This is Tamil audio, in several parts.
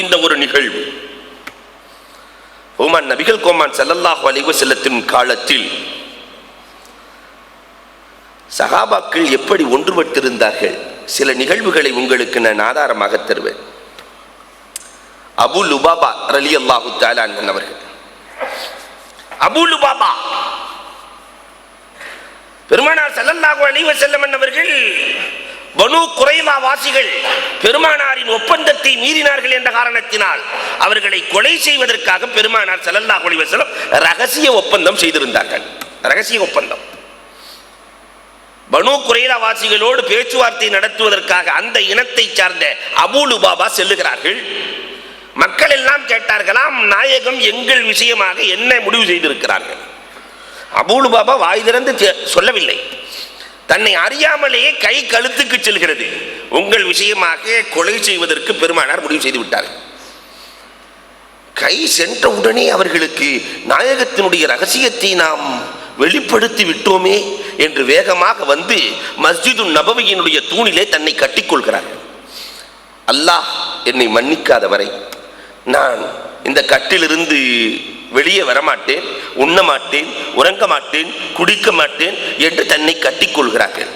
இந்த ஒரு நிகழ்வு. ஓமான் நபிகள் கோமான் ஸல்லல்லாஹு அலைஹி செல்லத்தின் காலத்தில் சகாபாக்கள் எப்படி ஒன்றுபட்டிருந்தார்கள்? சில நிகழ்வுகளை உங்களுக்கு நான் ஆதாரமாக தருவேன். அபு லுபாபா ரலி அல்லாஹு தாலான் அவர்கள். Abu Lubaba. பெருமானார் செல்லல்லாஹு அலைஹி செல்லம் அவர்கள் பனு குறைலா வாசிகள் பெருமானாரின் ஒப்பந்தத்தை மீறினார்கள் என்ற காரணத்தினால் அவர்களை கொலை செய்வதற்காக பெருமானார் செல்லல்லா அலைஹி ரகசிய ஒப்பந்தம் செய்திருந்தார்கள். ரகசிய ஒப்பந்தம். பனு குறைலா வாசிகளோடு பேச்சுவார்த்தை நடத்துவதற்காக அந்த இனத்தை சார்ந்த அபூலு பாபா செல்லுகிறார்கள். மக்கள் எல்லாம் கேட்டார்களாம் நாயகம் எங்கள் விஷயமாக என்ன முடிவு செய்திருக்கிறார்கள்? அபூலு பாபா வாய் திறந்து செ- சொல்லவில்லை. தன்னை அறியாமலேயே கை கழுத்துக்கு செல்கிறது. உங்கள் விஷயமாக கொலை செய்வதற்கு பெருமானார் முடிவு செய்து விட்டார் கை சென்ற உடனே அவர்களுக்கு நாயகத்தினுடைய ரகசியத்தை நாம் வெளிப்படுத்தி விட்டோமே என்று வேகமாக வந்து மஸ்ஜிது நபவியினுடைய தூணிலே தன்னை கட்டிக்கொள்கிறார்கள். அல்லாஹ் என்னை மன்னிக்காத வரை நான் இந்த கட்டிலிருந்து வெளியே வரமாட்டேன் உண்ண மாட்டேன் உறங்க மாட்டேன் குடிக்க மாட்டேன் என்று தன்னை கட்டிக்கொள்கிறார்கள்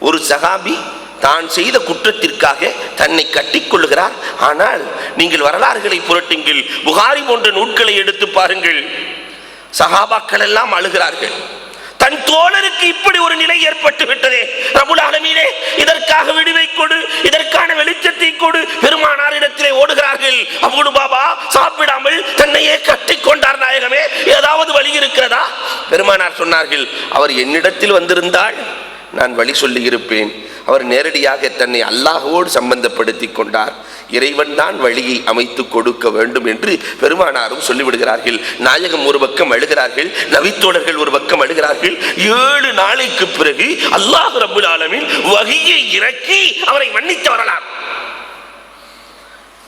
ஒரு சகாபி தான் செய்த குற்றத்திற்காக தன்னை கட்டிக்கொள்கிறார் ஆனால் நீங்கள் வரலாறுகளை புரட்டுங்கள் புகாரி போன்ற நூட்களை எடுத்து பாருங்கள். சகாபாக்கள் எல்லாம் அழுகிறார்கள். தன் தோழருக்கு இப்படி ஒரு நிலை ஏற்பட்டு விட்டதே ரபுல் ஆலமீனே இதற்காக விடுவை கொடு இதற்கான வெளிச்ச கொடு பெருமானாரிடத்திலே ஓடுகிறார்கள். அபுடு பாபா சாப்பிடாமல் தன்னையே கட்டிக்கொண்டார் நாயகமே. ஏதாவது வழி இருக்கிறதா? பெருமானார் சொன்னார்கள் அவர் என்னிடத்தில் வந்திருந்தால் நான் வழி சொல்லியிருப்பேன். அவர் நேரடியாக தன்னை அல்லாஹ்வோடு சம்பந்தப்படுத்தி கொண்டார். இறைவன் தான் வழியை அமைத்து கொடுக்க வேண்டும் என்று பெருமானாரும் சொல்லிவிடுகிறார்கள். நாயகம் ஒரு பக்கம் அழுகிறார்கள் நவித்தோழர்கள் ஒரு பக்கம் அழுகிறார்கள். ஏழு நாளைக்கு பிறகு அல்லாஹ் ரபுல் ஆலமின் வகையை இறக்கி அவரை மன்னித்து வரலாம்.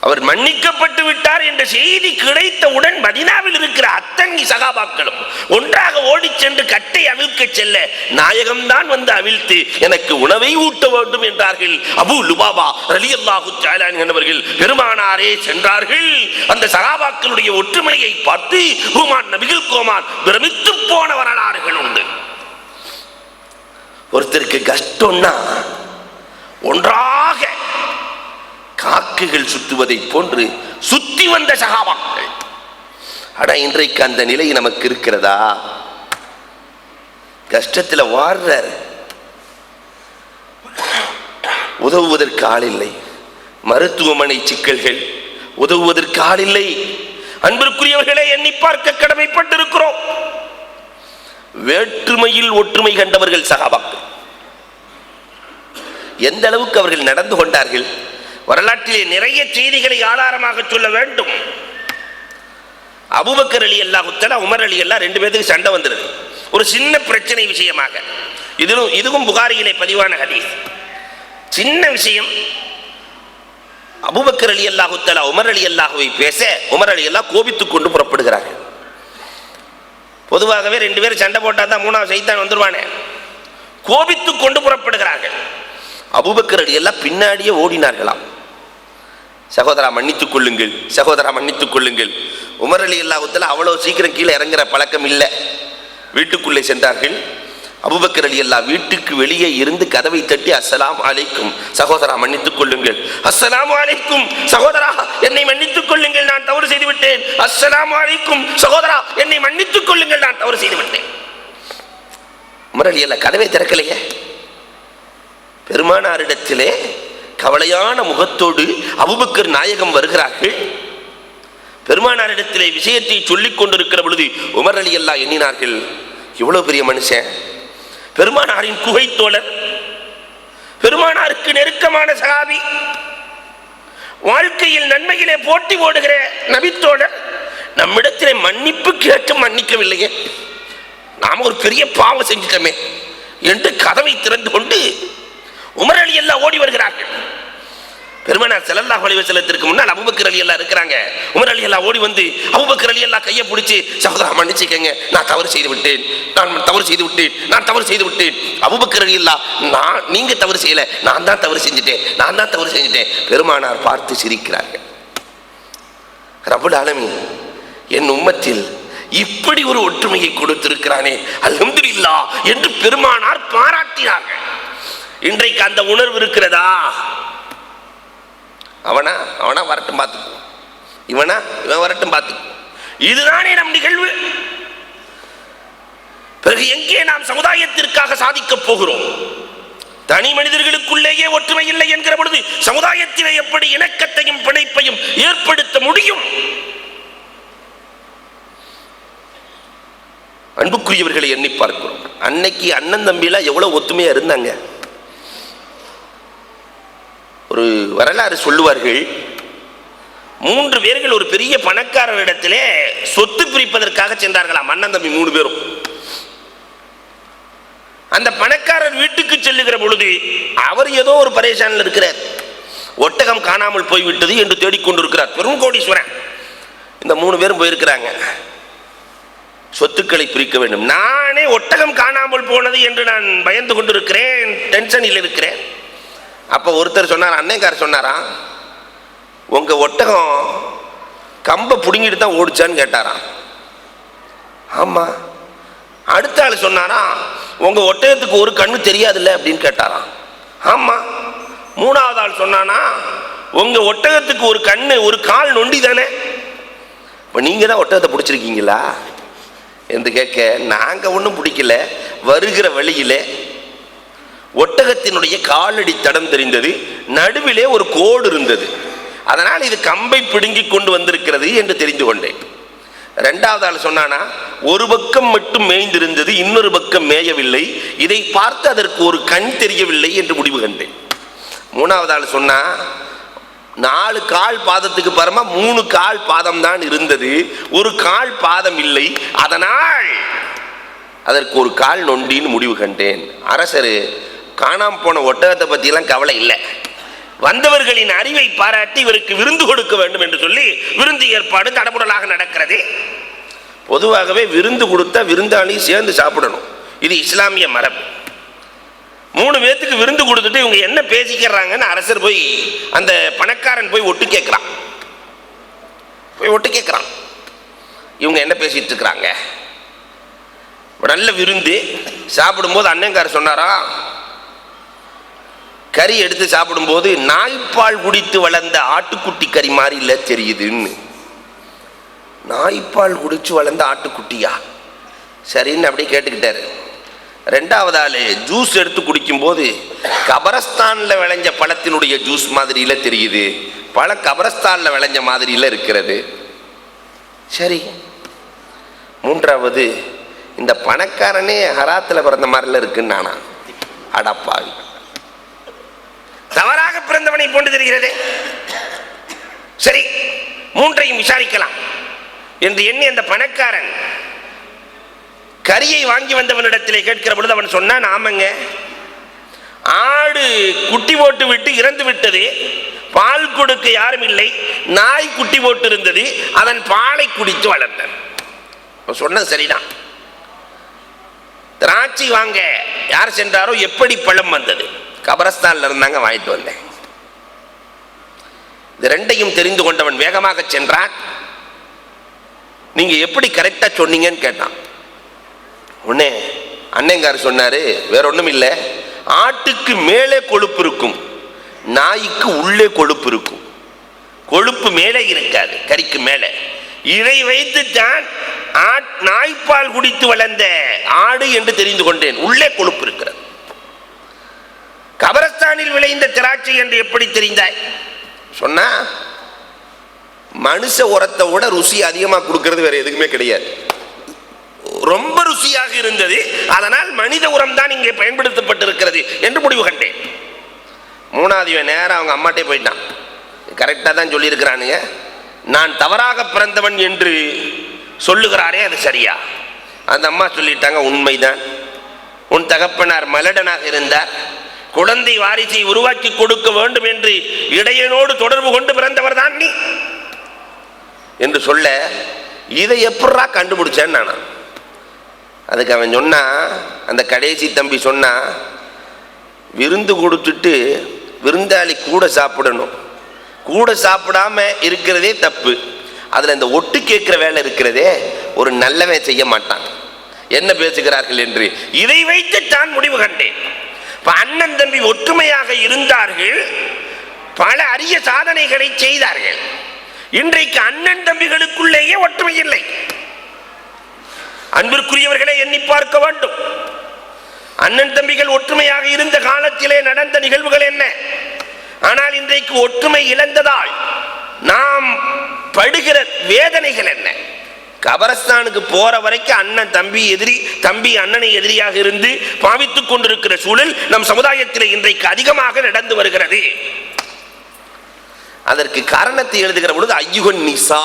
அவர் மன்னிக்கப்பட்டு விட்டார் என்ற செய்தி கிடைத்தவுடன் மதினாவில் இருக்கிற அத்தங்கி சகாபாக்களும் ஒன்றாக ஓடிச் சென்று கட்டை அவிழ்க்க செல்ல நாயகம்தான் வந்து அவிழ்த்து எனக்கு உணவை ஊட்ட வேண்டும் என்றார்கள். அபு லுபாபா ரலி அல்லாஹு என்பவர்கள் பெருமானாரே சென்றார்கள். அந்த சகாபாக்களுடைய ஒற்றுமையை பார்த்து ஹூமான் நபிகள் கோமான் பிரமித்து போன வரலாறுகள் உண்டு. ஒருத்தருக்கு கஷ்டம்னா ஒன்றாக காக்கைகள் சுற்றுவதை போன்று சுத்தி வந்த சகாபாக்கள். ஆனா இன்றைக்கு அந்த நிலை நமக்கு இருக்கிறதா? கஷ்டத்தில் வாழ்ற உதவுவதற்கு ஆள் இல்லை. மருத்துவமனை சிக்கல்கள் உதவுவதற்கு ஆள் இல்லை. அன்பிற்குரியவர்களை எண்ணி பார்க்க கடமைப்பட்டிருக்கிறோம். வேற்றுமையில் ஒற்றுமை கண்டவர்கள் சகாபாக்கள். எந்த அளவுக்கு அவர்கள் நடந்து கொண்டார்கள்? வரலாற்றிலே நிறைய செய்திகளை ஆதாரமாக சொல்ல வேண்டும். அபுபக்கர் அலி அல்லாஹுத்தலா உமர் அலி அல்லா ரெண்டு பேருக்கு சண்டை வந்துருது. ஒரு சின்ன பிரச்சனை விஷயமாக. இதிலும் இதுவும் புகாரியிலே பதிவான ஹதீஸ். சின்ன விஷயம் அபுபக்கர் அலி அல்லாஹுத்தலா உமர் அலி அல்லாஹுவை பேச உமர் அலி அல்லா கோபித்துக் கொண்டு புறப்படுகிறார்கள். பொதுவாகவே ரெண்டு பேரும் சண்டை போட்டால் தான் மூணாவது சைத்தான் வந்துடுவானே கோபித்துக் கொண்டு புறப்படுகிறார்கள். அபுபக்கர் எல்லாம் பின்னாடியே ஓடினார்களாம். சகோதரா மன்னித்துக் கொள்ளுங்கள். சகோதரா மன்னித்துக் கொள்ளுங்கள். உமர் அலி அல்லாஹுத்தில் அவ்வளோ சீக்கிரம் கீழே இறங்குற பழக்கம் இல்லை. வீட்டுக்குள்ளே சென்றார்கள். அபுபக்கர் அலி அல்லா வீட்டுக்கு வெளியே இருந்து கதவை தட்டி அஸ்ஸலாம் அலைக்கும். சகோதரா மன்னித்துக் கொள்ளுங்கள். அஸ்ஸலாம் அலைக்கும். சகோதரா என்னை மன்னித்துக் கொள்ளுங்கள். நான் தவறு செய்து விட்டேன் அஸ்ஸலாம் அலைக்கும். சகோதரா என்னை மன்னித்துக் கொள்ளுங்கள். நான் தவறு செய்து விட்டேன் உமர் அலி அல்லா கதவை திறக்கலையே. பெருமானாரிடத்திலே கவலையான முகத்தோடு அபுபக்கர் நாயகம் வருகிறார்கள். பெருமானாரிடத்திலே விஷயத்தை சொல்லிக் கொண்டிருக்கிற பொழுது உமர் அலி அல்லா எண்ணினார்கள். இவ்வளவு பெரிய மனுஷன். பெருமானாரின் குகை தோழர் பெருமானாருக்கு நெருக்கமான சகாபி. வாழ்க்கையில் நன்மையிலே போட்டி ஓடுகிற நபித்தோழர். நம்மிடத்திலே மன்னிப்பு கேட்டு மன்னிக்கவில்லையே. நாம ஒரு பெரிய பாவம் செஞ்சிட்டோமே. என்று கதவை திறந்து கொண்டு உமர் அலி எல்லாம் ஓடி வருகிறார்கள். பெருமனார் செலல்லா அலைஹி வஸல்லத்திற்கு முன்னால் அபுபக்கர் அலி எல்லாம் இருக்கிறாங்க. உமர் அலி எல்லாம் ஓடி வந்து அபுபக்கர் அலி எல்லாம் கையை பிடிச்சி சகோதரா மன்னிச்சுக்கங்க நான் தவறு செய்து விட்டேன். நான் தவறு செய்து விட்டேன். நான் தவறு செய்து விட்டேன். அபுபக்கர் அலி எல்லாம் நான் நீங்க தவறு செய்யல. நான் தான் தவறு செஞ்சுட்டேன். நான் தான் தவறு செஞ்சுட்டேன். பெருமானார் பார்த்து சிரிக்கிறார்கள். ரபுல் ஆலமி என் உம்மத்தில் இப்படி ஒரு ஒற்றுமையை கொடுத்திருக்கிறானே அல்ஹம்துலில்லாஹ் என்று பெருமானார் பாராட்டினார்கள். இன்றைக்கு அந்த உணர்வு இருக்கிறதா? அவனா? அவனா வரட்டும் பார்த்துக்கோ. இவனா? இவன் வரட்டும் பார்த்துக்கோ. இதுதானே நம் நிகழ்வு. பிறகு எங்கே நாம் சமுதாயத்திற்காக சாதிக்கப் போகிறோம்? தனி மனிதர்களுக்குள்ளேயே ஒற்றுமை இல்லை என்கிற பொழுது சமுதாயத்திலே எப்படி இணக்கத்தையும் பிணைப்பையும் ஏற்படுத்த முடியும்? அன்புக்குரியவர்களை எண்ணி பார்க்கிறோம். அன்னைக்கு அண்ணன் தம்பிலாம் எவ்வளவு ஒத்துமையா இருந்தாங்க? ஒரு வரலாறு சொல்லுவார்கள். மூன்று பேர்கள் ஒரு பெரிய பணக்காரரிடத்திலே சொத்து பிரிப்பதற்காக சென்றார்களாம் அண்ணன் தம்பி மூணு பேரும். அந்த பணக்காரர் வீட்டுக்கு செல்லுகிற பொழுது அவர் ஏதோ ஒரு பரேஷானில் இருக்கிறார். ஒட்டகம் காணாமல் போய்விட்டது என்று தேடிக்கொண்டிருக்கிறார் பெரும் கோடீஸ்வரன். இந்த மூணு பேரும் போயிருக்கிறாங்க. சொத்துக்களை பிரிக்க வேண்டும். நானே ஒட்டகம் காணாமல் போனது என்று நான் பயந்து கொண்டிருக்கிறேன் டென்ஷனில் இருக்கிறேன். அப்போ ஒருத்தர் சொன்னார் அன்னைக்கார் சொன்னாராம் உங்கள் ஒட்டகம் கம்பை பிடுங்கிட்டு தான் ஓடிச்சான்னு கேட்டாராம். ஆமாம் அடுத்த ஆள் சொன்னாராம் உங்கள் ஒட்டகத்துக்கு ஒரு கண்ணு தெரியாதுல்ல? அப்படின்னு கேட்டாராம். ஆமாம் மூணாவது ஆள் சொன்னானா உங்கள் ஒட்டகத்துக்கு ஒரு கண்ணு ஒரு கால் நொண்டி தானே? இப்போ நீங்கள் தான் ஒட்டகத்தை பிடிச்சிருக்கீங்களா? என்று கேட்க நாங்கள் ஒன்றும் பிடிக்கல. வருகிற வழியிலே ஒட்டகத்தினுடைய காலடி தடம் தெரிந்தது நடுவிலே ஒரு கோடு இருந்தது. அதனால் இது கம்பை பிடுங்கி கொண்டு வந்திருக்கிறது என்று தெரிந்து கொண்டேன். ரெண்டாவது ஆள் சொன்னானா ஒரு பக்கம் மட்டும் மேய்ந்திருந்தது இன்னொரு பக்கம் மேயவில்லை. இதை பார்த்து அதற்கு ஒரு கண் தெரியவில்லை என்று முடிவு கண்டேன். மூணாவது ஆள் சொன்னா நாலு கால் பாதத்துக்கு பரமா மூணு கால் பாதம் தான் இருந்தது. ஒரு கால் பாதம் இல்லை. அதனால் அதற்கு ஒரு கால் நொண்டின்னு முடிவு கண்டேன். அரசரு காணாம போன ஒட்டகத்தை பற்றியெல்லாம் கவலை இல்லை. வந்தவர்களின் அறிவை பாராட்டி இவருக்கு விருந்து கொடுக்க வேண்டும் என்று சொல்லி விருந்து ஏற்பாடு தடபுடலாக நடக்கிறது. பொதுவாகவே விருந்து கொடுத்தா விருந்தாளி சேர்ந்து சாப்பிடணும். இது இஸ்லாமிய மரபு. மூணு பேத்துக்கு விருந்து கொடுத்துட்டு இவங்க என்ன பேசிக்கிறாங்கன்னு அரசர் போய் அந்த பணக்காரன் போய் ஒட்டு கேட்குறான். போய் ஒட்டு கேட்குறான். இவங்க என்ன பேசிட்டு இருக்கிறாங்க? நல்ல விருந்து. சாப்பிடும்போது அண்ணங்கார் சொன்னாரா? கறி எடுத்து சாப்பிடும்போது நாய்ப்பால் குடித்து வளர்ந்த ஆட்டுக்குட்டி கறி மாதிரி இல்லை தெரியுதுன்னு. நாய்ப்பால் குடிச்சு வளர்ந்த ஆட்டுக்குட்டியா? சரின்னு அப்படியே கேட்டுக்கிட்டாரு. ரெண்டாவது ஆள் ஜூஸ் எடுத்து குடிக்கும்போது கபரஸ்தானில் விளைஞ்ச பழத்தினுடைய ஜூஸ் மாதிரியில தெரியுது. பழம் கபரஸ்தானில் விளைஞ்ச மாதிரியில இருக்கிறது. சரி. மூன்றாவது இந்த பணக்காரனே ஹராத்தில் பிறந்த மாதிரில இருக்குன்னு நானா? அடப்பாவி. சிறந்தவனை போன்று தெரிகிறது. சரி மூன்றையும் விசாரிக்கலாம் என்று எண்ணி அந்த பணக்காரன் கரியை வாங்கி வந்தவனிடத்திலே கேட்கிற பொழுது அவன் சொன்னான் ஆமாங்க ஆடு குட்டி போட்டு விட்டு இறந்து விட்டது பால் கொடுக்க யாரும் இல்லை நாய் குட்டி போட்டு இருந்தது அதன் பாலை குடித்து வளர்ந்தன் சொன்னது சரிதான். திராட்சை வாங்க யார் சென்றாரோ எப்படி பழம் வந்தது? கபரஸ்தான்ல இருந்தாங்க வாங்கிட்டு வந்தேன். இது ரெண்டையும் தெரிந்து கொண்டவன் வேகமாக சென்றான். நீங்க எப்படி கரெக்டா சொன்னீங்கன்னு கேட்டான். உடனே அண்ணங்கார் சொன்னாரு வேற ஒண்ணும் இல்லை. ஆட்டுக்கு மேலே கொழுப்பு இருக்கும் நாய்க்கு உள்ளே கொழுப்பு இருக்கும். கொழுப்பு மேலே இருக்காது கறிக்கு மேலே. இதை வைத்துத்தான் ஆட் நாய்ப்பால் குடித்து வளர்ந்த ஆடு என்று தெரிந்து கொண்டேன் உள்ளே கொழுப்பு இருக்கிறது. கபரஸ்தானில் விளைந்த திராட்சை என்று எப்படி தெரிந்தாய்? சொன்னா மனுஷ உரத்தை விட ருசி அதிகமாக கொடுக்கறது வேற எதுக்குமே கிடையாது. ரொம்ப ருசியாக இருந்தது அதனால் மனித உரம் தான் இங்கே பயன்படுத்தப்பட்டிருக்கிறது என்று முடிவு கண்டேன். மூணாவது இவன் நேரம் அவங்க அம்மாட்டே போயிட்டான். கரெக்டாக தான் சொல்லியிருக்கிறானுங்க. நான் தவறாக பிறந்தவன் என்று சொல்லுகிறாரே அது சரியா? அந்த அம்மா சொல்லிட்டாங்க உண்மைதான். உன் தகப்பனார் மலடனாக இருந்தார். குழந்தை வாரிசை உருவாக்கி கொடுக்க வேண்டும் என்று இடையனோடு தொடர்பு கொண்டு பிறந்தவர் தான் நீ. என்று சொல்ல இதை எப்படா கண்டுபிடிச்சேன்னு நானா? அதுக்கு அவன் சொன்னா அந்த கடைசி தம்பி சொன்னா விருந்து கொடுத்துட்டு விருந்தாளி கூட சாப்பிடணும். கூட சாப்பிடாம இருக்கிறதே தப்பு. அதில் இந்த ஒட்டு கேட்குற வேலை இருக்கிறதே ஒரு நல்லவன் செய்ய மாட்டான். என்ன பேசுகிறார்கள் என்று. இதை வைத்து தான் முடிவு கண்டேன். அண்ணன் தம்பி ஒற்றுமையாக இருந்தார்கள் பல அரிய சாதனைகளை செய்தார்கள். இன்றைக்கு அண்ணன் தம்பிகளுக்குள்ளேயே ஒற்றுமை இல்லை. அன்பிற்குரியவர்களை எண்ணி பார்க்க வேண்டும். அண்ணன் தம்பிகள் ஒற்றுமையாக இருந்த காலத்திலே நடந்த நிகழ்வுகள் என்ன? ஆனால் இன்றைக்கு ஒற்றுமை இழந்ததால் நாம் படுகிற வேதனைகள் என்ன? கபரஸ்தானுக்கு போற வரைக்கும் அண்ணன் தம்பி எதிரி தம்பி அண்ணனை எதிரியாக இருந்து பாவித்துக் கொண்டிருக்கிற சூழல் நம் சமுதாயத்தில் இன்றைக்கு அதிகமாக நடந்து வருகிறது. அதற்கு காரணத்தை எழுதுகிற பொழுது ஐயுகன் நிசா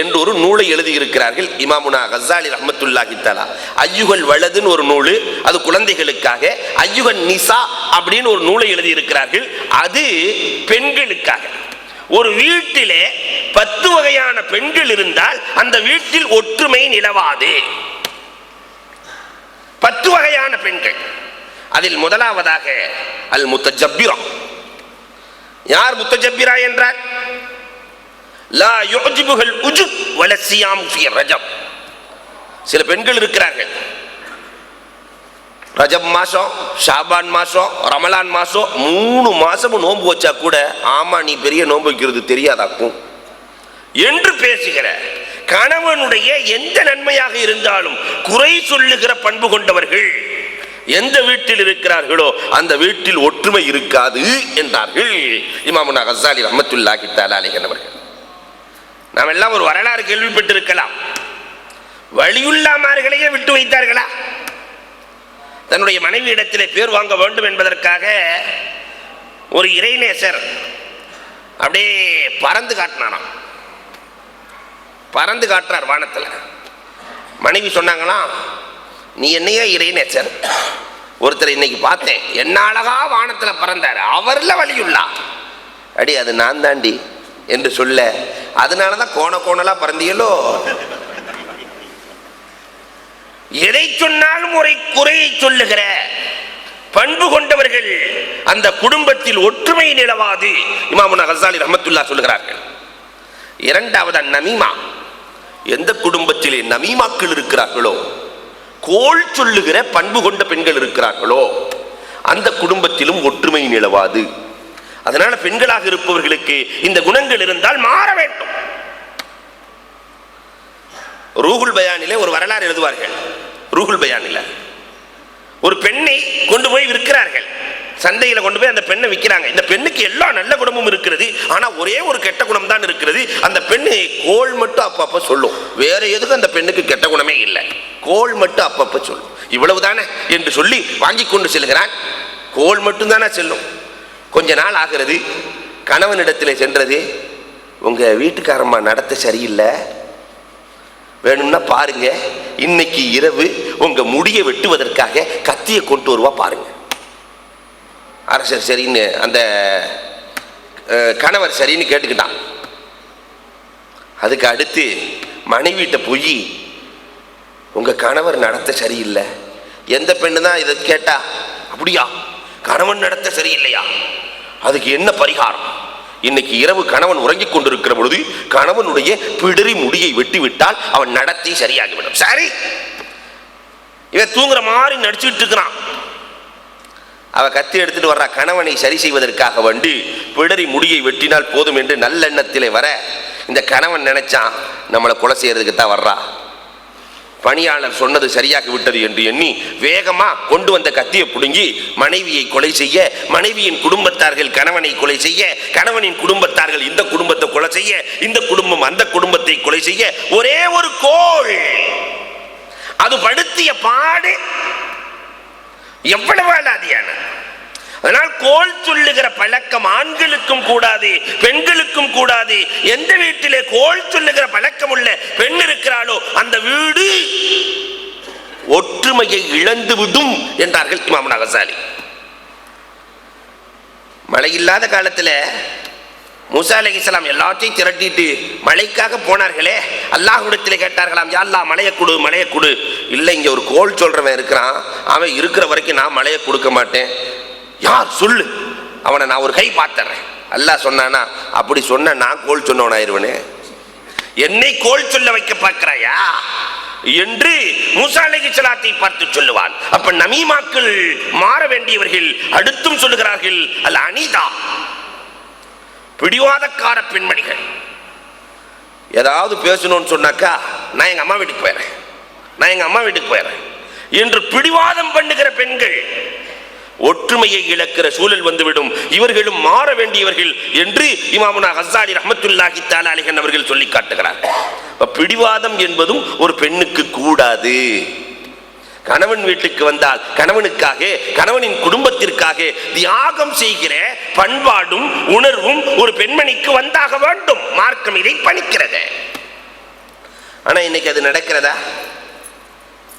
என்று ஒரு நூலை எழுதியிருக்கிறார்கள் இமாமுனா ஹசாலி ரஹமத்துல்லாஹி தலா ஐயுகல் வலதுன்னு ஒரு நூல் அது குழந்தைகளுக்காக. ஐயுகன் நிசா அப்படின்னு ஒரு நூலை எழுதியிருக்கிறார்கள். அது பெண்களுக்காக. ஒரு வீட்டிலே பத்து வகையான பெண்கள் இருந்தால் அந்த வீட்டில் ஒற்றுமை நிலவாது. பத்து வகையான பெண்கள். அதில் முதலாவதாக அல் முத்தஜப்பிரா யார் முத்தஜப்பிரா என்றார்? லா யுஜிபுகள் உஜு வலசியாம் ரஜம் சில பெண்கள் இருக்கிறார்கள். ரஜப் மாதம் ஷாபான் மாதம் ரமலான் மாதம் மூணு மாதமும் நோன்பு வச்சா கூட ஆமா நீ பெரிய நோன்பு வைக்கிறது தெரியாதாக்கும் என்று பேசுகிற கணவனுடைய எந்த நன்மையாக இருந்தாலும் குறை சொல்லுகிற பண்பு கொண்டவர்கள் எந்த வீட்டில் இருக்கிறார்களோ அந்த வீட்டில் ஒற்றுமை இருக்காது என்றார்கள் இமாமுனா ஹசாலி ரஹமத்துல்லாஹி தஆலா அலைஹி நாம் எல்லாம் ஒரு வரலாறு கேள்விப்பட்டிருக்கலாம். வழியுள்ளாமார்களையே விட்டு வைத்தார்களா? தன்னுடைய மனைவியிடத்திலே பேர் வாங்க வேண்டும் என்பதற்காக ஒரு இறைநேசர் அப்படியே பறந்து காட்டினாராம். பறந்து காட்டுறார் வானத்தில். மனைவி சொன்னாங்களாம் நீ என்னையே இறைநேசர்? ஒருத்தர் இன்னைக்கு பார்த்தேன். என்ன அழகா வானத்தில் பறந்தார். அவர்ல வழியுள்ளா. அடி அது நான் தாண்டி. என்று சொல்ல அதனால தான் கோண கோணலாக பறந்தீங்களோ எதை சொன்னாலும் ஒரு குறையை சொல்லுகிற பண்பு கொண்டவர்கள் அந்த குடும்பத்தில் ஒற்றுமை நிலவாது. இமாமுன் ஹசாலி ரஹமத்துல்லா சொல்லுகிறார்கள். இரண்டாவது நமீமா. எந்த குடும்பத்திலே நமீமாக்கள் இருக்கிறார்களோ கோல் சொல்லுகிற பண்பு கொண்ட பெண்கள் இருக்கிறார்களோ அந்த குடும்பத்திலும் ஒற்றுமை நிலவாது. அதனால பெண்களாக இருப்பவர்களுக்கு இந்த குணங்கள் இருந்தால் மாற வேண்டும். ரூகுல் பயானிலே ஒரு வரலாறு எழுதுவார்கள். ரூகுல் பயானில. ஒரு பெண்ணை கொண்டு போய் விற்கிறார்கள். சந்தையில் கொண்டு போய் அந்த பெண்ணை விற்கிறாங்க இந்த பெண்ணுக்கு எல்லா நல்ல குணமும் இருக்கிறது. ஆனால் ஒரே ஒரு கெட்ட குணம் தான் இருக்கிறது. அந்த பெண்ணு கோல் மட்டும் அப்பப்போ சொல்லும். வேற எதுக்கும் அந்த பெண்ணுக்கு கெட்ட குணமே இல்லை. கோல் மட்டும் அப்பப்போ சொல்லும். இவ்வளவுதானே என்று சொல்லி வாங்கி கொண்டு செல்கிறான். கோல் மட்டும் தானே செல்லும். கொஞ்ச நாள் ஆகிறது. கணவனிடத்தில் சென்றது. உங்கள் வீட்டுக்காரம்மா நடத்த சரியில்லை. வேணும்னா பாருங்க. இன்னைக்கு இரவு உங்க முடியை வெட்டுவதற்காக கத்தியை கொண்டு வருவா பாருங்க. அரசர் சரின்னு அந்த கணவர் சரின்னு கேட்டுக்கிட்டான். அதுக்கு அடுத்து மனைவிட்ட போய் உங்க கணவர் நடத்த சரியில்லை. எந்த பெண்ணு தான் இதை கேட்டா? அப்படியா. கணவன் நடத்த சரியில்லையா? அதுக்கு என்ன பரிகாரம்? இன்னைக்கு இரவு கணவன் உறங்கிக் கொண்டிருக்கிற பொழுது கணவனுடைய பிடரி முடியை வெட்டி விட்டால் அவன் நடத்தி சரியாகிவிடும். சரி. இவன் தூங்குற மாதிரி நடிச்சுட்டு இருக்கிறான். அவ கத்தி எடுத்துட்டு வர்றா கணவனை சரி செய்வதற்காக வேண்டி பிடரி முடியை வெட்டினால் போதும் என்று நல்லெண்ணத்திலே வர இந்த கணவன் நினைச்சான் நம்மளை கொலை செய்யறதுக்கு தான் வர்றா. பணியாளர் சொன்னது சரியாகி விட்டது என்று எண்ணி வேகமா கொண்டு வந்த கத்தியை பிடுங்கி மனைவியை கொலை செய்ய மனைவியின் குடும்பத்தார்கள் கணவனை கொலை செய்ய கணவனின் குடும்பத்தார்கள் இந்த குடும்பத்தை கொலை செய்ய இந்த குடும்பம் அந்த குடும்பத்தை கொலை செய்ய ஒரே ஒரு கோள். அது படுத்திய பாடு எவ்வளவு அலாதியான. அதனால் கோல் சொல்லுகிற பழக்கம் ஆண்களுக்கும் கூடாது பெண்களுக்கும் கூடாது. எந்த வீட்டிலே கோல் சொல்லுகிற பழக்கம் உள்ள பெண் இருக்கிறாளோ அந்த வீடு ஒற்றுமையை இழந்து விடும் என்றார்கள் இமாம் நகசாலி. மழை இல்லாத காலத்துல அலி இஸ்லாம் எல்லாத்தையும் திரட்டிட்டு மழைக்காக போனார்களே அல்லாஹுடத்தில் கேட்டார்களாம் யாழ்லா அல்லாஹ் மழையை கொடு மழையை கொடு. இல்லை இங்கே ஒரு கோல் சொல்றவன் இருக்கிறான். அவன் இருக்கிற வரைக்கும் நான் மழையை கொடுக்க மாட்டேன். யார் சொல்லு? அவனை நான் ஒரு கை பார்த்துறேன் அல்லா சொன்னானா அப்படி சொன்ன நான் கோல் சொன்னவனாயிருவனே. என்னை கோல் சொல்ல வைக்க பார்க்கிறாயா? என்று மூசா அலைஹிஸ்ஸலாத்தை பார்த்து சொல்லுவான். அப்ப நமீமாக்கள் மாற வேண்டியவர்கள் அடுத்தும் சொல்லுகிறார்கள் அல்ல அனிதா. பிடிவாதக்கார பெண்மணிகள். ஏதாவது பேசணும்னு சொன்னாக்கா நான் எங்க அம்மா வீட்டுக்கு போயிடுறேன் நான் எங்க அம்மா வீட்டுக்கு போயிடுறேன் என்று பிடிவாதம் பண்ணுகிற பெண்கள் ஒற்றுமையை இழக்கிற சூழல் வந்துவிடும். இவர்களும் மாற வேண்டியவர்கள் என்று இமாமுனா ஹஸ்ஸாலி ரஹமத்துல்லாஹி தாலாலிகன் அவர்கள் சொல்லி காட்டுகிறார். பிடிவாதம் என்பதும் ஒரு பெண்ணுக்கு கூடாது. கணவன் வீட்டுக்கு வந்தால் கணவனுக்காக கணவனின் குடும்பத்திற்காக தியாகம் செய்கிற பண்பாடும் உணர்வும் ஒரு பெண்மணிக்கு வந்தாக வேண்டும். மார்க்கம் இதை பணிக்கிறது. ஆனா இன்னைக்கு அது நடக்கிறதா?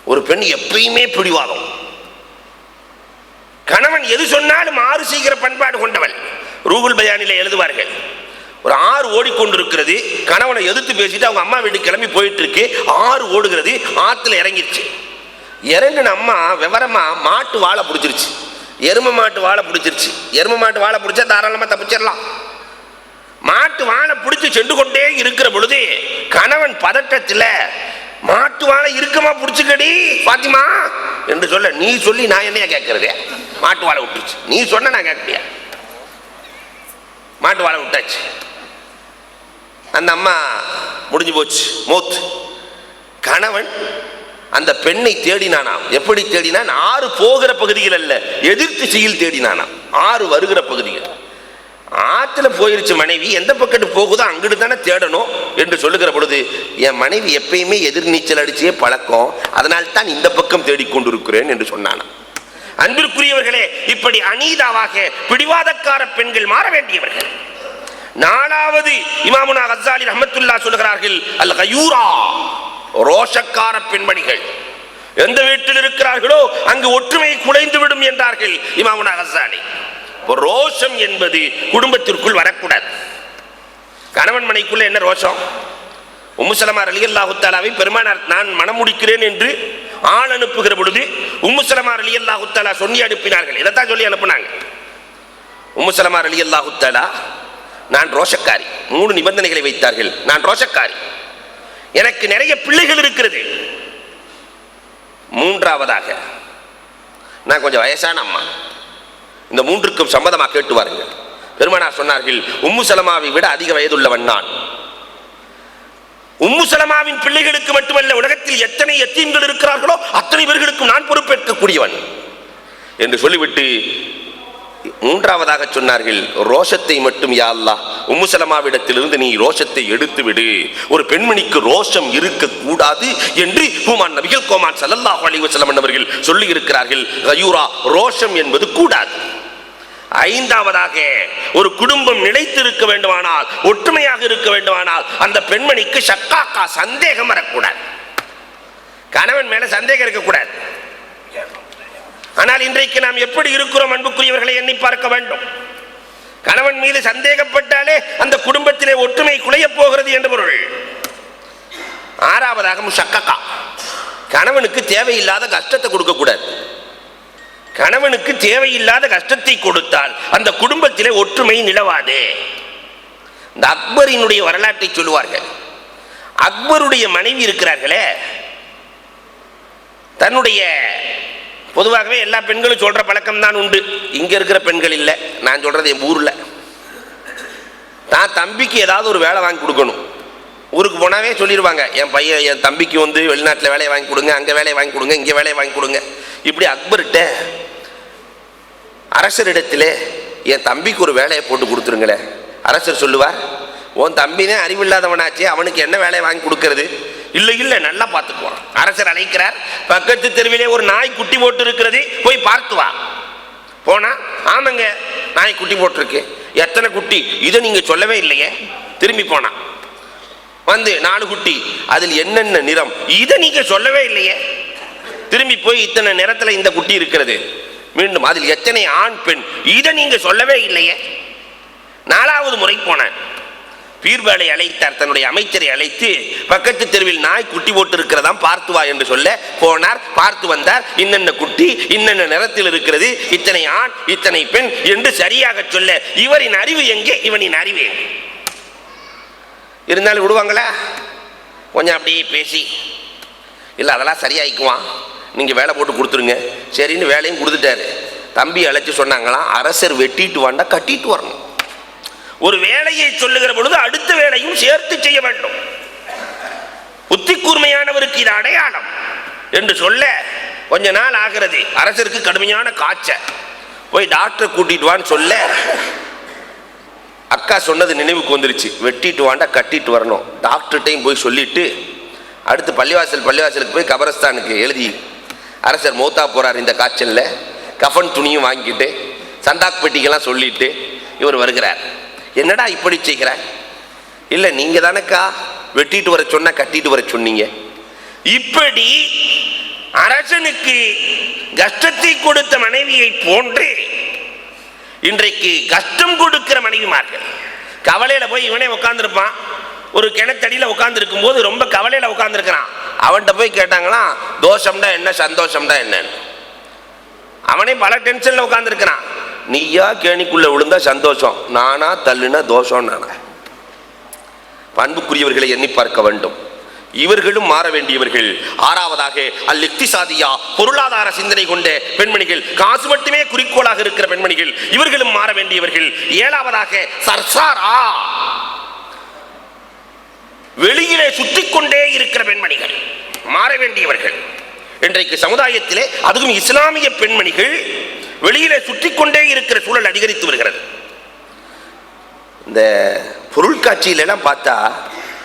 ஒரு பெண் எப்பயுமே பிடிவாதம். கணவன் எது சொன்னாலும் ஆறு செய்கிற பண்பாடு கொண்டவள். ரூகுல் பயானில எழுதுவார்கள். ஒரு ஆறு ஓடிக்கொண்டிருக்கிறது. கணவனை எதிர்த்து பேசிட்டு அவங்க அம்மா வீட்டுக்கு கிளம்பி போயிட்டு இருக்கு ஆறு ஓடுகிறது. ஆத்துல இறங்கிருச்சு. இறங்கின அம்மா விவரமா மாட்டு வாழை பிடிச்சிருச்சு. எரும மாட்டு வாழை பிடிச்சிருச்சு. எரும மாட்டு வாழை பிடிச்சா தாராளமா தப்பிச்சிடலாம். மாட்டு வாழை பிடிச்சி சென்று கொண்டே இருக்கிற பொழுது கணவன் பதட்டத்தில் மாட்டு வாழை இருக்கமா பிடிச்சிக்கடி பாத்திமா என்று சொல்ல நீ சொல்லி நான் என்னையா கேட்கறது? மாட்டு வாழை விட்டுருச்சு. நீ சொன்ன நான் கேட்கலையா? மாட்டு வாழை விட்டாச்சு. அந்த அம்மா முடிஞ்சு போச்சு. மூத் கணவன் அந்த பெண்ணை தேடினானாம். எப்படி தேடினான்? ஆறு போகிற பகுதிகள் அல்ல எதிர்த்து செய்யில் தேடினானாம். ஆறு வருகிற பகுதிகள். ஆற்றுல போயிருச்சு மனைவி. எந்த பக்கத்து போகுதோ அங்கிட்டு தானே தேடணும் என்று சொல்லுகிற பொழுது என் மனைவி எப்பயுமே எதிர் நீச்சல் அடிச்சே பழக்கம். அதனால் தான் இந்த பக்கம் தேடிக்கொண்டிருக்கிறேன் என்று சொன்னானாம். அன்பிற்குரியவர்களே இப்படி அநீதாவாக பிடிவாதக்கார பெண்கள் மாற வேண்டியவர்கள். நாலாவது இமாமுனா ஹசாலி ரஹமத்துல்லா சொல்லுகிறார்கள் அல் கயூரா ரோஷக்கார பெண்மணிகள். எந்த வீட்டில் இருக்கிறார்களோ அங்கு ஒற்றுமை குலைந்து விடும் என்றார்கள் இமாமுனா ஹசாலி ரோஷம் என்பது குடும்பத்திற்குள் வரக்கூடாது. கணவன் மனைக்குள்ள என்ன ரோஷம்? உம்முசலமார் அலி அல்லாஹுத்தாலாவை பெருமானார் நான் மனம் முடிக்கிறேன் என்று ஆள் அனுப்புகிற பொழுது உம்முசலமார் அலி அல்லாஹுத்தாலா சொல்லி அனுப்பினார்கள். இதைத்தான் சொல்லி அனுப்புனாங்க. உம்முசலமார் அலி அல்லாஹுத்தாலா நான் ரோஷக்காரி. மூணு நிபந்தனைகளை வைத்தார்கள். நான் ரோஷக்காரி. எனக்கு நிறைய பிள்ளைகள் இருக்கிறது. மூன்றாவதாக நான் கொஞ்சம் வயசான அம்மா. இந்த மூன்றுக்கும் சம்மதமாக கேட்டு வாருங்கள். பெருமானார் சொன்னார்கள் உம்மு சலமாவை விட அதிக வயதுள்ளவன் நான். உம்முசலமாவின் பிள்ளைகளுக்கு மட்டுமல்ல உலகத்தில் எத்தனை எத்தீம்கள் இருக்கிறார்களோ அத்தனை பேர்களுக்கும் நான் பொறுப்பேற்கக்கூடியவன். என்று சொல்லிவிட்டு மூன்றாவதாக சொன்னார்கள் ரோஷத்தை மட்டும் யா உம்முசலமாவிடத்திலிருந்து நீ ரோஷத்தை எடுத்து விடு ஒரு பெண்மணிக்கு ரோஷம் இருக்கக்கூடாது என்று ஹூமான் நபிகள் கோமான் ஸல்லல்லாஹு அலிவசலம் அவர்கள் சொல்லி இருக்கிறார்கள் ரயூரா ரோஷம் என்பது கூடாது. ஐந்தாவதாக ஒரு குடும்பம் நிலைத்திருக்க வேண்டுமானால் ஒற்றுமையாக இருக்க வேண்டுமானால் அந்த பெண்மணிக்கு சக்காக்கா சந்தேகம் வரக்கூடாது. கணவன் மேல சந்தேகம் இருக்கக்கூடாது. ஆனால் இன்றைக்கு நாம் எப்படி இருக்கிறோம் அன்புக்குரியவர்களை எண்ணி பார்க்க வேண்டும். கணவன் மீது சந்தேகப்பட்டாலே அந்த குடும்பத்திலே ஒற்றுமை குலையப் போகிறது என்று பொருள். ஆறாவதாக முஷக்கக்கா. கணவனுக்கு தேவையில்லாத கஷ்டத்தை கொடுக்கக்கூடாது. கணவனுக்கு தேவையில்லாத கஷ்டத்தை கொடுத்தால் அந்த குடும்பத்திலே ஒற்றுமை நிலவாது. இந்த அக்பரினுடைய வரலாற்றை சொல்லுவார்கள். அக்பருடைய மனைவி இருக்கிறார்களே. தன்னுடைய பொதுவாகவே எல்லா பெண்களும் சொல்ற பழக்கம் தான் உண்டு. இங்க இருக்கிற பெண்கள் இல்லை. நான் சொல்றது என் ஊர்ல. தான் தம்பிக்கு ஏதாவது ஒரு வேலை வாங்கி கொடுக்கணும். ஊருக்கு போனாவே சொல்லிடுவாங்க என் பையன் என் தம்பிக்கு வந்து வெளிநாட்டில் வேலையை வாங்கி கொடுங்க அங்கே வேலையை வாங்கி கொடுங்க இங்கே வேலையை வாங்கி கொடுங்க. இப்படி அக்பர்கிட்ட அரசரிடத்திலே என் தம்பிக்கு ஒரு வேலையை போட்டு கொடுத்துருங்களேன். அரசர் சொல்லுவார் உன் தம்பினே அறிவில்லாதவனாச்சே அவனுக்கு என்ன வேலையை வாங்கி கொடுக்கறது? இல்லை இல்லை நல்லா பார்த்துக்குவான். அரசர் அழைக்கிறார் பக்கத்து தெருவிலே ஒரு நாய் குட்டி போட்டு இருக்கிறது போய் பார்த்து வா. போனா ஆமாங்க நாய் குட்டி போட்டிருக்கு. எத்தனை குட்டி? இதை நீங்கள் சொல்லவே இல்லையே. திரும்பி போனா வந்து நாலு குட்டி அதில் என்னென்ன நிறம்? இதை நீங்கள் சொல்லவே இல்லையே. திரும்பி போய் இத்தனை நிறத்தில் இந்த குட்டி இருக்கிறது? மீண்டும் அதில் எத்தனை ஆண் பெண்? இதை நீங்க சொல்லவே இல்லையே. நாலாவது முறை போனேன். பீர்பாலை அழைத்தார் தன்னுடைய அமைச்சரை அழைத்து பக்கத்து தெருவில் நாய் குட்டி போட்டு இருக்கிறதாம் பார்த்து வா என்று சொல்ல போனார். பார்த்து வந்தார். இன்னென்ன குட்டி? இன்னென்ன நிறத்தில் இருக்கிறது? இத்தனை ஆண் இத்தனை பெண்? என்று சரியாக சொல்ல இவரின் அறிவு எங்கே? இவனின் அறிவு எங்கே? இருந்தாலும் விடுவாங்களா? கொஞ்சம் அப்படியே பேசி இல்லை அதெல்லாம் சரியாயிக்குவான். நீங்கள் வேலை போட்டு கொடுத்துருங்க. சரின்னு வேலையும் கொடுத்துட்டாரு. தம்பி அழைச்சி சொன்னாங்களாம் அரசர் வெட்டிட்டு வாண்டா கட்டிட்டு வரணும். ஒரு வேலையை சொல்லுகிற பொழுது அடுத்த வேலையும் சேர்த்து செய்ய வேண்டும். புத்தி கூர்மையானவருக்கு இது அடையாளம். என்று சொல்ல கொஞ்ச நாள் ஆகிறது. அரசருக்கு கடுமையான காய்ச்சல் போய் டாக்டரை கூட்டிட்டு வான்னு சொல்ல அக்கா சொன்னது நினைவுக்கு வந்துருச்சு. வெட்டிட்டு வாண்டா கட்டிட்டு வரணும். டாக்டர்கிட்டையும் போய் சொல்லிட்டு அடுத்து பள்ளிவாசல் பள்ளிவாசலுக்கு போய் கபரஸ்தானுக்கு எழுதி அரசர் மௌத்தா போறார் இந்த காய்ச்சலில். கஃன் துணியும் வாங்கிட்டு சந்தாக் பெட்டிக்கெல்லாம் சொல்லிட்டு இவர் வருகிறார். என்னடா இப்படி செய்கிறார் இல்லை நீங்கள் தானேக்கா வெட்டிட்டு வர சொன்னால் கட்டிட்டு வர சொன்னீங்க. இப்படி அரசனுக்கு கஷ்டத்தை கொடுத்த மனைவியை போன்று இன்றைக்கு கஷ்டம் கொடுக்கிற மனைவிமார்கள். கவலையில் போய் இவனே உட்காந்துருப்பான் ஒரு கிணத்தடியில் உட்காந்துருக்கும் போது ரொம்ப கவலையில உட்காந்துருக்கிறான் அவன்கிட்ட போய் கேட்டாங்களாம் தோஷம்டா என்ன சந்தோஷம்டா என்னன்னு? அவனே பல டென்ஷன்ல உட்காந்துருக்கிறான் நீயா கேணிக்குள்ள விழுந்தா சந்தோஷம் நானா தள்ளுனா தோஷம் நானா பண்புக்குரியவர்களை எண்ணி பார்க்க வேண்டும். இவர்களும் மாற வேண்டியவர்கள். ஆறாவதாக அல் இக்திசாதியா பொருளாதார சிந்தனை கொண்ட பெண்மணிகள் காசு மட்டுமே குறிக்கோளாக இருக்கிற பெண்மணிகள் இவர்களும் மாற வேண்டியவர்கள். ஏழாவதாக சர்சாரா வெளியிலே சுற்றிக் கொண்டே இருக்கிற பெண்மணிகள் மாற வேண்டியவர்கள். இன்றைக்கு சமுதாயத்திலே அதுவும் இஸ்லாமிய பெண்மணிகள் வெளியிலே சுற்றி கொண்டே இருக்கிற சூழல் அதிகரித்து வருகிறது. இந்த பொருட்காட்சியில எல்லாம் பார்த்தா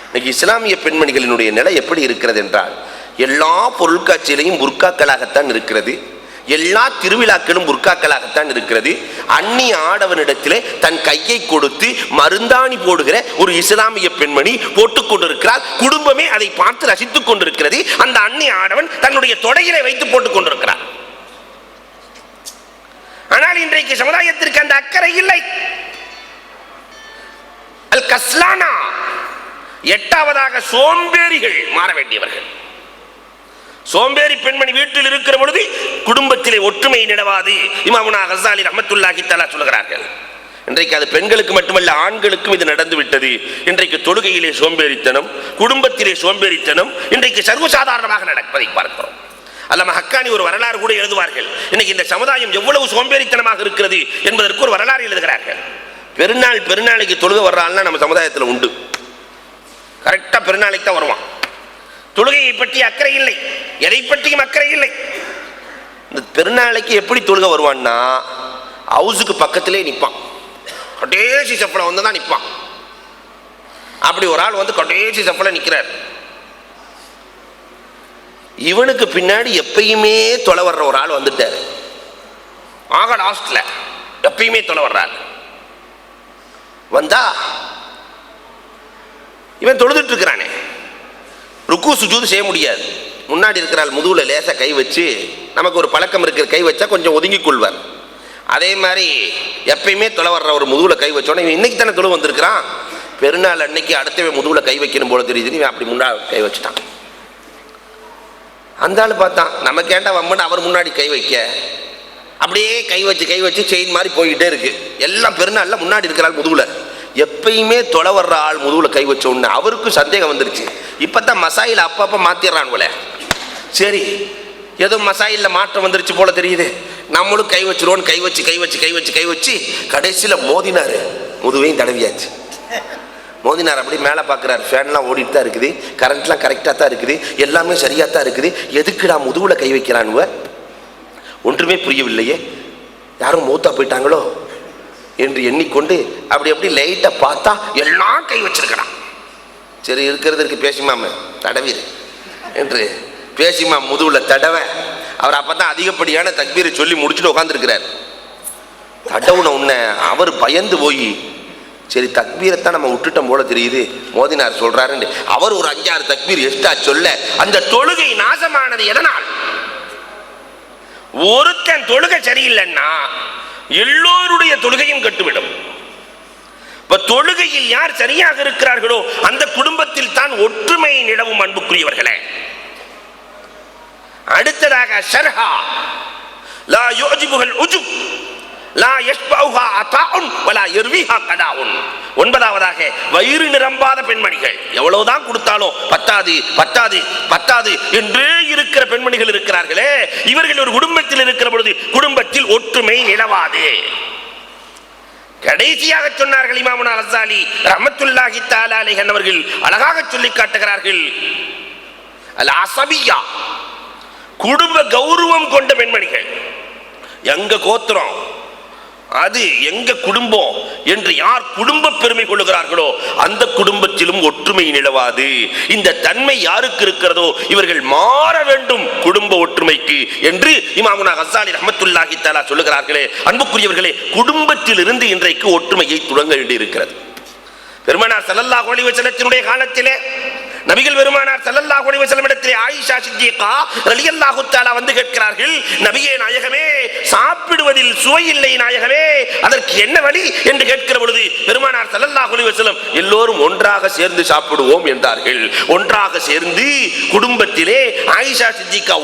இன்னைக்கு இஸ்லாமிய பெண்மணிகளினுடைய நிலை எப்படி இருக்கிறது என்றால் எல்லா பொருட்காட்சியிலையும் புர்காக்களாகத்தான் இருக்கிறது. எல்லா திருவிழாக்களும் முற்காக்களாகத்தான் இருக்கிறது. அந்நிய ஆடவனிடத்திலே தன் கையை கொடுத்து மருந்தாணி போடுகிற ஒரு இஸ்லாமிய பெண்மணி போட்டுக் கொண்டிருக்கிறார் குடும்பமே அதை பார்த்து ரசித்துக் கொண்டிருக்கிறது. அந்த அந்நிய ஆடவன் தன்னுடைய தொடையிலே வைத்து போட்டுக் கொண்டிருக்கிறார் ஆனால் இன்றைக்கு சமுதாயத்திற்கு அந்த அக்கறை இல்லை. அல் கஸ்லானா எட்டாவதாக சோம்பேறிகள் மாற வேண்டியவர்கள். சோம்பேறி பெண்மணி வீட்டில் இருக்கிற பொழுது குடும்பத்திலே ஒற்றுமை நிலவாது. இமாமுனா ஹசாலி ரஹமத்துல்லாஹி தஆலா சொல்கிறார்கள் இன்றைக்கு அது பெண்களுக்கு மட்டுமல்ல ஆண்களுக்கும் இது நடந்து விட்டது. இன்றைக்கு தொழுகையிலே சோம்பேறித்தனம் குடும்பத்திலே சோம்பேறித்தனம் இன்றைக்கு சர்வசாதாரணமாக நடப்பதை பார்க்கிறோம். அல்லாம ஹக்கானி ஒரு வரலாறு கூட எழுதுவார்கள். இன்னைக்கு இந்த சமுதாயம் எவ்வளவு சோம்பேறித்தனமாக இருக்கிறது என்பதற்கு ஒரு வரலாறு எழுதுகிறார்கள். பெருநாள் பெருநாளைக்கு தொழுக வர்றாள்னா நம்ம சமுதாயத்தில் உண்டு. கரெக்டாக பெருநாளைக்கு தான் வருவான். தொழுகையை பற்றி அக்கறை இல்லை. எதை பற்றியும் அக்கறை இல்லை. இந்த பெருநாளைக்கு எப்படி தொழுக வருவான்னா ஹவுஸுக்கு பக்கத்திலே நிற்பான் கொட்டேசி செப்பலை வந்து தான் நிற்பான் அப்படி ஒரு ஆள் வந்து கொட்டேசி செப்பலை நிற்கிறார் இவனுக்கு பின்னாடி எப்பயுமே தொலை வர்ற ஒரு ஆள் வந்துட்டார். ஆக லாஸ்டில் எப்பயுமே தொலை வர்றாரு வந்தா இவன் தொழுதுட்டு இருக்கிறானே. ருக்கு சுஜூது செய்ய முடியாது. முன்னாடி இருக்கிறாள் முதுகில் லேசாக கை வச்சு நமக்கு ஒரு பழக்கம் இருக்கிற கை வச்சா கொஞ்சம் ஒதுங்கி கொள்வார். அதே மாதிரி எப்பயுமே தொலை வர்ற ஒரு முதுகில் கை வச்சோன்னே இவன் இன்னைக்கு தானே தொழு வந்திருக்கிறான்? பெருநாள் அன்னைக்கு அடுத்தவன் முதுகில் கை வைக்கணும் போல தெரியுதுன்னு இவன் அப்படி முன்னாள் கை வச்சுட்டான். அந்த ஆள் பார்த்தான் நமக்கு ஏண்டா வம்பன்னு அவர் முன்னாடி கை வைக்க? அப்படியே கை வச்சு கை வச்சு செயின் மாதிரி போய்கிட்டே இருக்கு. எல்லாம் பெருநாளில் முன்னாடி இருக்கிற ஆள் முதுகுல. எப்பயுமே தொலை வர்ற ஆள் முதுகில் கை வச்சோன்னு அவருக்கும் சந்தேகம் வந்துருச்சு. இப்போ தான் மசாயில் அப்பப்போ மாற்றிடுறான் போல. சரி ஏதோ மசாயில் மாற்றம் வந்துருச்சு போல தெரியுது. நம்மளும் கை வச்சிருவோன்னு கை வச்சு கை வச்சு கை வச்சு கை வச்சு கடைசியில் மோதினார். முதுவையும் தடவியாச்சு. மோதினார் அப்படி மேலே பார்க்குறாரு ஃபேன்லாம் ஓடிட்டு தான் இருக்குது. கரண்ட்லாம் கரெக்டாக தான் இருக்குது. எல்லாமே சரியாக தான் இருக்குது. எதுக்குடா முதுகில் கை வைக்கிறானுவ ஒன்றுமே புரியவில்லையே. யாரும் மூத்தா போயிட்டாங்களோ? என்று எண்ணிக்கொண்டு அப்படி அப்படி லைட்டாக பார்த்தா எல்லாம் கை வச்சிருக்கிறான். சரி இருக்கிறதுக்கு பேசிமாம தடவிரு. என்று பேசிமா முதுவில் தடவ அவர் அப்பதான் அதிகப்படியான தக்பீரை சொல்லி முடிச்சுட்டு உட்காந்துருக்கிறார் தடவுன உன்னை அவர் பயந்து போய் சரி தக்பீரைத்தான் நம்ம விட்டுட்டோம் போல தெரியுது மோதினார் சொல்றாருன்னு. அவர் ஒரு அஞ்சாறு தக்பீர் எஸ்டா சொல்ல அந்த தொழுகை நாசமானது எதனால்? ஒருத்தன் தொழுகை சரியில்லைன்னா எல்லோருடைய தொழுகையும் கட்டுவிடும். தொழுகையில் யார் சரியாக இருக்கிறார்களோ அந்த குடும்பத்தில் தான் ஒற்றுமை நிலவும் அன்புக்குரியவர்களே. அடுத்ததாக ஷர்ஹா. லா யோஜிபுகள் உஜு லா யஷ்பவுஹா அதாஉன் வலா யர்விஹா கதாஉன். ஒன்பதாவதாக வயிறு நிரம்பாத பெண்மணிகள். எவ்வளவுதான் கொடுத்தாலும் பத்தாது பத்தாது பத்தாது என்றே இருக்கிற பெண்மணிகள் இருக்கிறார்களே. இவர்கள் ஒரு குடும்பத்தில் இருக்கிற பொழுது குடும்பத்தில் ஒற்றுமை நிலவாது. கடைசியாக சொன்னார்கள் இமாமுனா அசாலி ரமத்துல்லாஹி தஆலா அவர்கள் அழகாக சொல்லி காட்டுகிறார்கள். அல் அசபியா குடும்ப கௌரவம் கொண்ட பெண்மணிகள். எங்க கோத்திரம்? அது எங்க குடும்பம் என்று யார் குடும்ப பெருமை கொள்ளுகிறார்களோ அந்த குடும்பத்திலும் ஒற்றுமை நிலவாது. இந்த தன்மை யாருக்கு இருக்கிறதோ இவர்கள் மாற வேண்டும் குடும்ப ஒற்றுமைக்கு என்று இமாமுனா ஹசானி ரஹமத்துல்லாஹி தாலா சொல்லுகிறார்களே. அன்புக்குரியவர்களே குடும்பத்தில் இருந்து இன்றைக்கு ஒற்றுமையை தொடங்க வேண்டியிருக்கிறது. பெருமனா சல்லல்லாஹ் அலைஹி வஸல்லத்தினுடைய காலத்திலே நபிகள் பெருமானார் செல்லல்லா குடிவ வஸல்லம் இடத்திலே ஆயிஷா சித்திகா ரலியல்லாஹு தஆலா வந்து கேட்கிறார்கள் நபியே நாயகமே சாப்பிடுவதில் சுவை இல்லை நாயகமே அதற்கு என்ன வழி? என்று கேட்கிற பொழுது பெருமானார் செல்லல்லா குடிவ வஸல்லம் எல்லோரும் ஒன்றாக சேர்ந்து சாப்பிடுவோம் என்றார்கள். ஒன்றாக சேர்ந்து குடும்பத்திலே ஆயிஷா சித்திகா